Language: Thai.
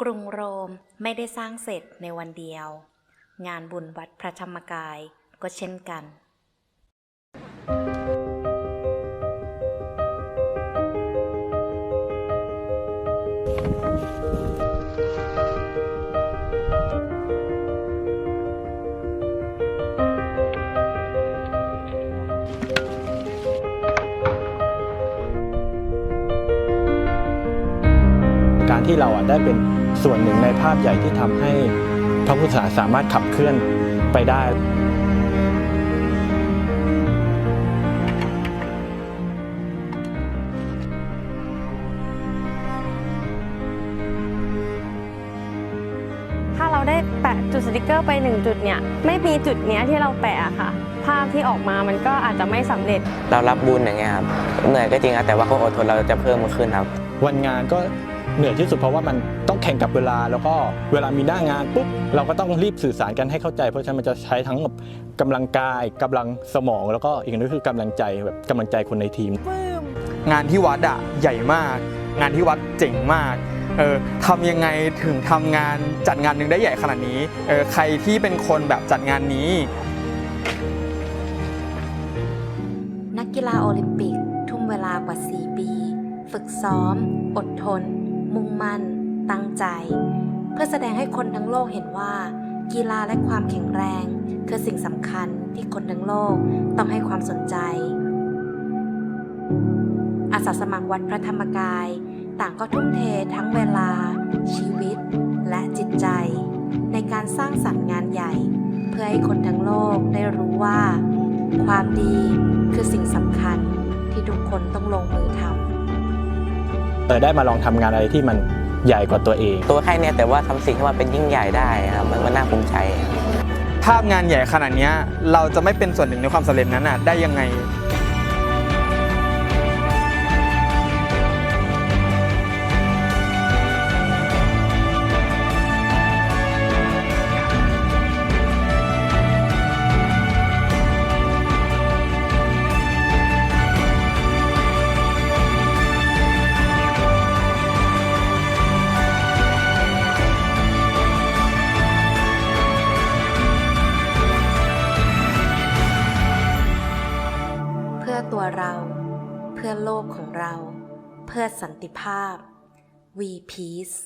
กรุงโรมไม่ได้สร้างเสร็จในวันเดียว งานบุญวัดพระธรรมกายก็เช่นกัน ที่เราอะได้เป็นส่วนหนึ่งในภาพใหญ่ที่ทำให้พระพุทธศาสนาสามารถขับเคลื่อนไปได้ถ้าเราได้แปะจุดสติกเกอร์ไปหนึ่งจุดเนี่ยไม่มีจุดเนี้ยที่เราแปะอะค่ะ ภาพที่ออกมามันก็อาจจะไม่สำเร็จ เรารับบุญอย่างเงี้ยครับเหนื่อยก็จริงครับแต่ว่าความอดทนเราจะเพิ่มขึ้นครับ วันงานก็ เหนื่อยที่สุดเพราะว่ามันต้องแข่งกับเวลา แล้วก็เวลามีหน้างานปุ๊บเราก็ต้องรีบสื่อสารกันให้เข้าใจ เพราะฉะนั้นมันจะใช้ทั้งแบบกำลังกายกำลังสมอง แล้วก็อีกอันนึงคือกำลังใจแบบกำลังใจคนในทีม งานที่วัดอะใหญ่มาก งานที่วัดเจ๋งมากเออทำยังไงถึงทำงานจัดงานหนึ่งได้ใหญ่ขนาดนี้เออใครที่เป็นคนแบบจัดงานนี้ นักกีฬาโอลิมปิก ทุ่มเวลากว่า 4 ปี ฝึกซ้อม อดทน มุ่งมั่น ตั้งใจ เพื่อแสดงให้คนทั้งโลกเห็นว่า กีฬาและความแข็งแรง คือสิ่งสำคัญที่คนทั้งโลกต้องให้ความสนใจ อาสาสมัครวัดพระธรรมกาย ต่างก็ทุ่มเททั้งเวลา ชีวิต และจิตใจ ในการสร้างสรรค์งานใหญ่ เพื่อให้คนทั้งโลกได้รู้ว่า ความดีคือสิ่งสำคัญที่ทุกคนต้องลงมือทำ เออได้มาลองทำงานอะไรที่มันใหญ่กว่าตัวเอง ตัวแค่เนี้ยแต่ว่าทำสิ่งที่มันเป็นยิ่งใหญ่ได้ครับมันมันน่าภูมิใจครับภาพงานใหญ่ขนาดเนี้ยเราจะไม่เป็นส่วนหนึ่งในความสำเร็จนั้นอะได้ยังไง พื่อตัวเรา เพื่อโลกของเรา เพื่อสันติภาพ We Peace